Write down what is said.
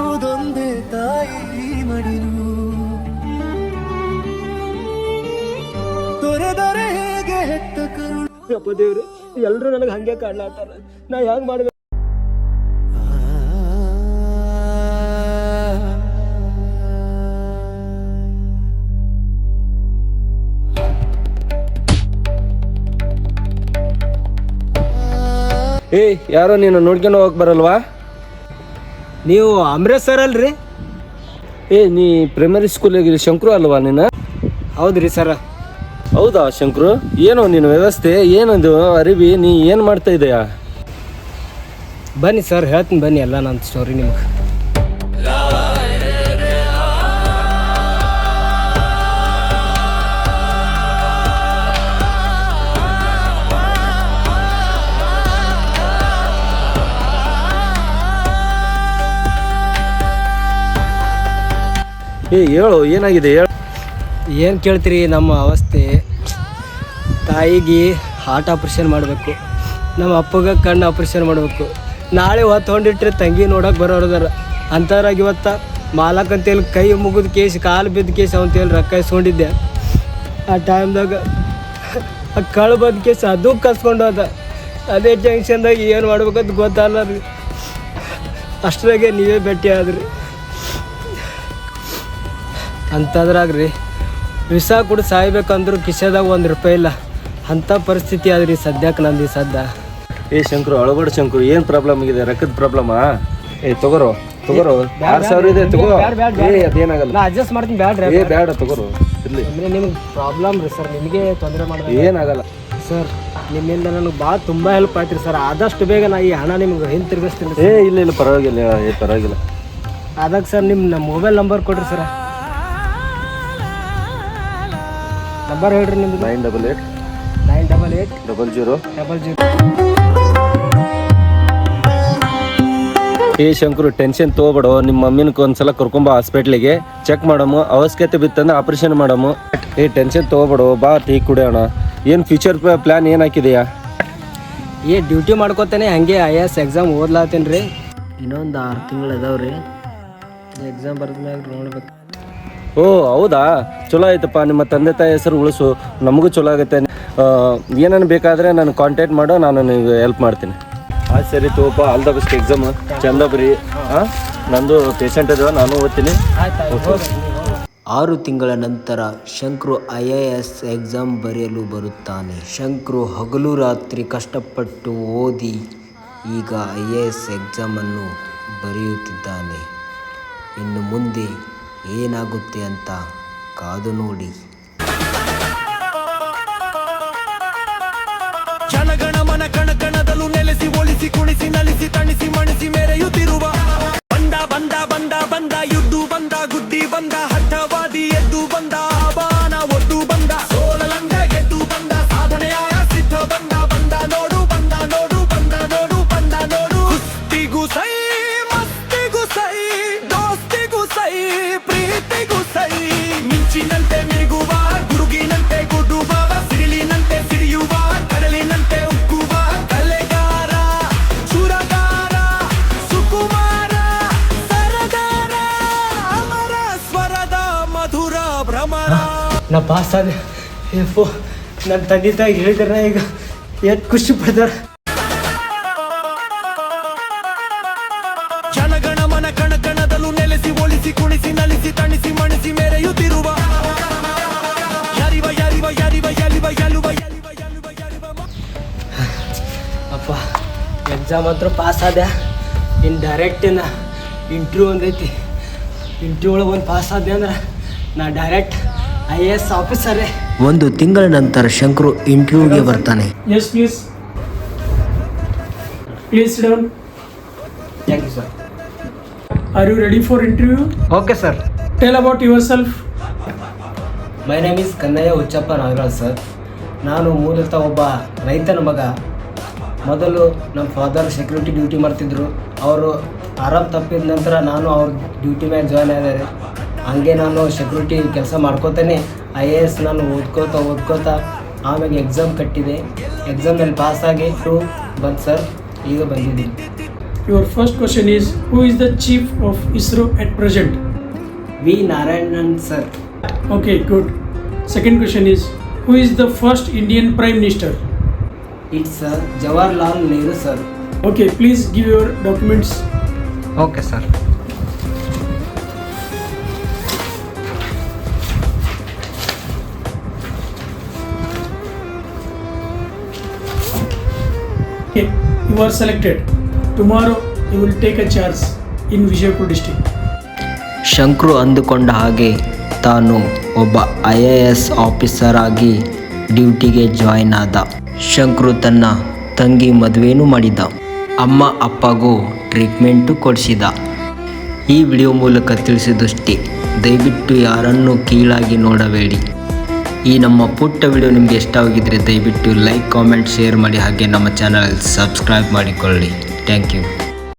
ಇರುವುದೊಂದೇ ತಾಯಿ ಮಡಿಲು. ತೊರೆದರೆ ಹೇಗೆ ಹೆತ್ತ ಕರುಳು. ಅಪ್ಪ ದೇವ್ರಿ ಎಲ್ಲರೂ ನನಗೆ ಹಂಗೆ ಕಾಣ್ಲಾತಾರ ನಾ ಹೆಂಗ್ ಮಾಡ್ಬೇಕು? ಏ ಯಾರೋ ನೀನು ನೋಡ್ಕೊಂಡು ಹೋಗಕ್ ಬರಲ್ವಾ? ನೀವು ಅಮೃತ್ಸರ್ ಸರ್ ಅಲ್ರಿ? ಏ ನೀ ಪ್ರೈಮರಿ ಸ್ಕೂಲಿಗೆ ಶಂಕರು ಅಲ್ವಾ ನೀನು? ಹೌದ್ರಿ ಸರ ಹೌದಾ ಶಂಕರು? ಏನು ನಿನ್ನ ವ್ಯವಸ್ಥೆ? ಏನೊಂದು ಅರಿವಿ? ನೀ ಏನು ಮಾಡ್ತಾ ಇದೆಯಾ? ಬನ್ನಿ ಸರ್ ಹೇಳ್ತೀನಿ ಬನ್ನಿ ಎಲ್ಲ ನನ್ನ ಸ್ಟೋರಿ ನಿಮ್ಗೆ. ಏ, ಹೇಳು, ಏನಾಗಿದೆ, ಹೇಳು. ಏನು ಕೇಳ್ತೀರಿ, ನಮ್ಮ ಅವಸ್ಥೆ. ತಾಯಿಗೆ ಹಾರ್ಟ್ ಆಪ್ರೇಷನ್ ಮಾಡಬೇಕು. ನಮ್ಮ ಅಪ್ಪಗೆ ಕಣ್ಣು ಆಪ್ರೇಷನ್ ಮಾಡಬೇಕು. ನಾಳೆ ಹೊತ್ತೊಂಡಿಟ್ರೆ ತಂಗಿ ನೋಡೋಕೆ ಬರೋರದಾರ ಅಂಥವ್ರಾಗ ಇವತ್ತ ಮಾಲಕ್ ಅಂತೇಳಿ ಕೈ ಮುಗಿದ ಕೇಸ್, ಕಾಲು ಬಿದ್ದ ಕೇಸ್ ಅಂತೇಳಿ ರೊಕ್ಕ ಇಸ್ಕೊಂಡಿದ್ದೆ. ಆ ಟೈಮ್ದಾಗ ಆ ಕಳು ಬಂದ ಕೇಸ್ ಅದು ಕಸ್ಕೊಂಡು ಹೋದ. ಅದೇ ಜಂಕ್ಷನ್ದಾಗ ಏನು ಮಾಡ್ಬೇಕಂತ ಗೊತ್ತಲ್ಲ ಅಷ್ಟರಾಗೆ ನೀವೇ ಭೇಟಿ ಆದ್ರಿ. ಅಂಥದ್ರಾಗ ರೀ ವಿಸಾ ಕೂಡ ಸಾಯ್ಬೇಕಂದ್ರೂ ಕಿಶೆದಾಗ ಒಂದು ರೂಪಾಯಿ ಇಲ್ಲ. ಅಂಥ ಪರಿಸ್ಥಿತಿ ಆದ್ರಿ ಸದ್ಯಕ್ಕೆ ನಂದು ಈ ಸದ್ದ. ಏ ಶಂಕರು ಅಳಗಡೆ ಶಂಕರು ಏನು ಪ್ರಾಬ್ಲಮ್ ಆಗಿದೆ? ರೊಕ್ಕದ ಪ್ರಾಬ್ಲಮಾ ಏ ತಗೋರು ತಗೋರು. ಆರು ಸಾವಿರ ಇದೆ ತಗೋ. ಏ ಅದೇನಾಗಲ್ಲ. ಅಡ್ಜಸ್ಟ್ ಮಾಡ್ತೀನಿ ಬ್ಯಾಡ್ರಿ ಏ ಬೇಡ ತಗೋರು. ಇಲ್ಲಿ ಅಂದರೆ ನಿಮ್ಗೆ ಪ್ರಾಬ್ಲಮ್ ರೀ ಸರ್ ನಿಮಗೆ ತೊಂದರೆ ಮಾಡಿದ್ರೆ ಏನಾಗಲ್ಲ. ಸರ್ ನಿಮ್ಮಿಂದ ನನಗೆ ಭಾಳ ತುಂಬ ಹೆಲ್ಪ್ ಆಯ್ತು ಸರ್. ಆದಷ್ಟು ಬೇಗ ನಾ ಈ ಹಣ ನಿಮ್ಗೆ ಹಿಂತಿರುಗಿಸ್ತೀನಿ ಏ ಇಲ್ಲ ಇಲ್ಲ ಪರವಾಗಿಲ್ಲ ಏ ಪರವಾಗಿಲ್ಲ. ಅದಕ್ಕೆ ಸರ್ ನಿಮ್ಮ ನಮ್ಮ ಮೊಬೈಲ್ ನಂಬರ್ ಕೊಡ್ರಿ ಸರ್. ನಂಬರ್ ಹೇಳ್ರಿ ನಿಮ್ದು. Nine double eight nine double eight double zero double zero ಏ ಶಂಕರು ಟೆನ್ಷನ್ ತಗೋಬೇಡೋ. ನಿಮ್ಮ ಮಮ್ಮಿನ ಒಂದ್ಸಲ ಕರ್ಕೊಂಬ ಹಾಸ್ಪಿಟ್ಲಿಗೆ ಚೆಕ್ ಮಾಡಮು. ಅವಶ್ಯಕತೆ ಬಿತ್ತಂದ್ರೆ ಆಪರೇಷನ್ ಮಾಡಮು. ಏ ಟೆನ್ಷನ್ ತಗೋಬೇಡು. ಬಾ ಟೀ ಕುಡಿಯೋಣ. ಏನು ಫ್ಯೂಚರ್ ಪ್ಲ್ಯಾನ್ ಏನು ಹಾಕಿದೆಯಾ? ಏ ಡ್ಯೂಟಿ ಮಾಡ್ಕೋತೇನೆ. ಹಂಗೆ ಐ ಎಸ್ ಎಕ್ಸಾಮ್ ಓದ್ಲಾತೀನಿ ರೀ ಇನ್ನೊಂದು ಆರು ತಿಂಗಳು ರೀ ಎಕ್ಸಾಮ್ ಬರೆದ್ಮ್ಯಾಗ ನೋಡ್ಬೇಕು. ಓ ಹೌದಾ? ಚಲೋ ಆಯ್ತಪ್ಪ. ನಿಮ್ಮ ತಂದೆ ತಾಯಿ ಹೆಸರು ಉಳಿಸು. ನಮಗೂ ಚಲೋ ಆಗುತ್ತೆ. ಏನೇನು ಬೇಕಾದರೆ ನಾನು ಕಾಂಟ್ಯಾಕ್ಟ್ ಮಾಡೋ ನಾನು ನಿಮಗೆ ಹೆಲ್ಪ್ ಮಾಡ್ತೀನಿ. ಆಯ್ತು ಸರಿ ತಗೋಪ್ಪ ಆಲ್ ದ ಬೆಸ್ಟ್ ಎಕ್ಸಾಮ್ ಚಂದ ಬರಿ. ಹಾಂ ನಂದು ಪೇಷಂಟ್ ಅದ ನಾನು ಓದ್ತೀನಿ. ಆರು ತಿಂಗಳ ನಂತರ Shankru I A S exam ಬರೆಯಲು ಬರುತ್ತಾನೆ. ಶಂಕ್ರು ಹಗಲು ರಾತ್ರಿ ಕಷ್ಟಪಟ್ಟು ಓದಿ ಈಗ ಐ ಎ ಎಸ್ ಎಕ್ಸಾಮನ್ನು ಬರೆಯುತ್ತಿದ್ದಾನೆ. ಇನ್ನು ಮುಂದೆ ಏನಾಗುತ್ತೆ ಅಂತ ಕಾದು ನೋಡಿ. ನಾ ಪಾಸ್ ಆದ ಏಫೋ ನನ್ನ ತಂದೆ ತಾಯಿ ಹೇಳ್ತಾರೆ ಈಗ ಎಷ್ಟು ಖುಷಿ ಪಡ್ತಾರೆ. ಜನಗಣಮನ ಕಣಕಣದಲ್ಲೂ ನೆಲೆಸಿ ಒಳಿಸಿ ಕುಣಿಸಿ ನಲಿಸಿ ತಣಿಸಿ ಮಣಿಸಿ ಮೆರೆಯುತ್ತಿರುವ. ಯಾರಿವ ಯಾರಿವ ಯಾರಿವ ಯಾರಿವ ಯಾಲುವ ಯಾಲಿವ ಯಾಲುವ ಯಾರಿವ ಅಪ್ಪ ಎಕ್ಸಾಮ್ ಹತ್ರ ಪಾಸ್ ಆದೆ. ಇನ್ನು ಡೈರೆಕ್ಟ್ ನಾ ಇಂಟ್ರ್ಯೂ ಒಂದೈತಿ. ಇಂಟ್ರ್ಯೂ ಒಳಗೆ ಒಂದು ಪಾಸ್ ಆದೆ ಅಂದ್ರೆ ನಾ ಡೈರೆಕ್ಟ್ ಐ ಎ ಎಸ್ ಆಫೀಸರೇ ಒಂದು ತಿಂಗಳ ನಂತರ ಶಂಕರು ಇಂಟರ್ವ್ಯೂಗೆ ಬರ್ತಾನೆ. Yes please please down. Thank you sir are you ready for interview okay sir tell about yourself my name is Kannayya Huchchappa Nagaraj sir ನಾನು ಮೂಲತಃ ಒಬ್ಬ ರೈತನ ಮಗ. ಮೊದಲು ನಮ್ಮ ಫಾದರ್ ಸೆಕ್ಯೂರಿಟಿ ಡ್ಯೂಟಿ ಮಾಡ್ತಿದ್ರು. ಅವರು ಆರಾಮ್ ತಪ್ಪಿದ ನಂತರ ನಾನು ಅವ್ರ ಡ್ಯೂಟಿ ಮ್ಯಾಗ ಜಾಯ್ನ್ ಆಗಿದ್ದಾರೆ ಹಂಗೆ ನಾನು ಸೆಕ್ಯೂರಿಟಿ ಕೆಲಸ ಮಾಡ್ಕೋತೇನೆ. ಐ ಎ ಎಸ್ ನಾನು ಓದ್ಕೋತಾ ಓದ್ಕೋತಾ ಆಮೇಲೆ ಎಕ್ಸಾಮ್ ಕಟ್ಟಿದೆ. ಎಕ್ಸಾಮ್ ಮೇಲೆ ಪಾಸ್ ಆಗಿ ಟೂ ಬಂತ್ ಸರ್ ಈಗ ಬಂದಿದ್ದೀನಿ. Your first question is who is the chief of ISRO at present V Narayanan sir okay good second question is who is the first Indian prime minister it's sir Jawaharlal Nehru sir okay please give your documents okay sir You are selected. Tomorrow you will take a charge in Vijayapur district. Shankru ಅಂದುಕೊಂಡ ಹಾಗೆ ತಾನು ಒಬ್ಬ I A S officer ಆಗಿ ಡ್ಯೂಟಿಗೆ join ಆದ ಶಂಕ್ರು ತನ್ನ ತಂಗಿ ಮದುವೆನೂ ಮಾಡಿದ ಅಮ್ಮ, ಅಪ್ಪಗೂ ಟ್ರೀಟ್ಮೆಂಟು ಕೊಡಿಸಿದ ಈ ವಿಡಿಯೋ ಮೂಲಕ ತಿಳಿಸಿದಷ್ಟೇ, ದಯವಿಟ್ಟು ಯಾರನ್ನೂ ಕೀಳಾಗಿ ನೋಡಬೇಡಿ ಈ ನಮ್ಮ ಪುಟ್ಟ ವಿಡಿಯೋ ನಿಮಗೆ ಇಷ್ಟವಾಗಿದ್ದರೆ ದಯವಿಟ್ಟು ಲೈಕ್ ಕಾಮೆಂಟ್ ಶೇರ್ ಮಾಡಿ ಹಾಗೆ ನಮ್ಮ ಚಾನಲ್ ಸಬ್ಸ್ಕ್ರೈಬ್ ಮಾಡಿಕೊಳ್ಳಿ. Thank you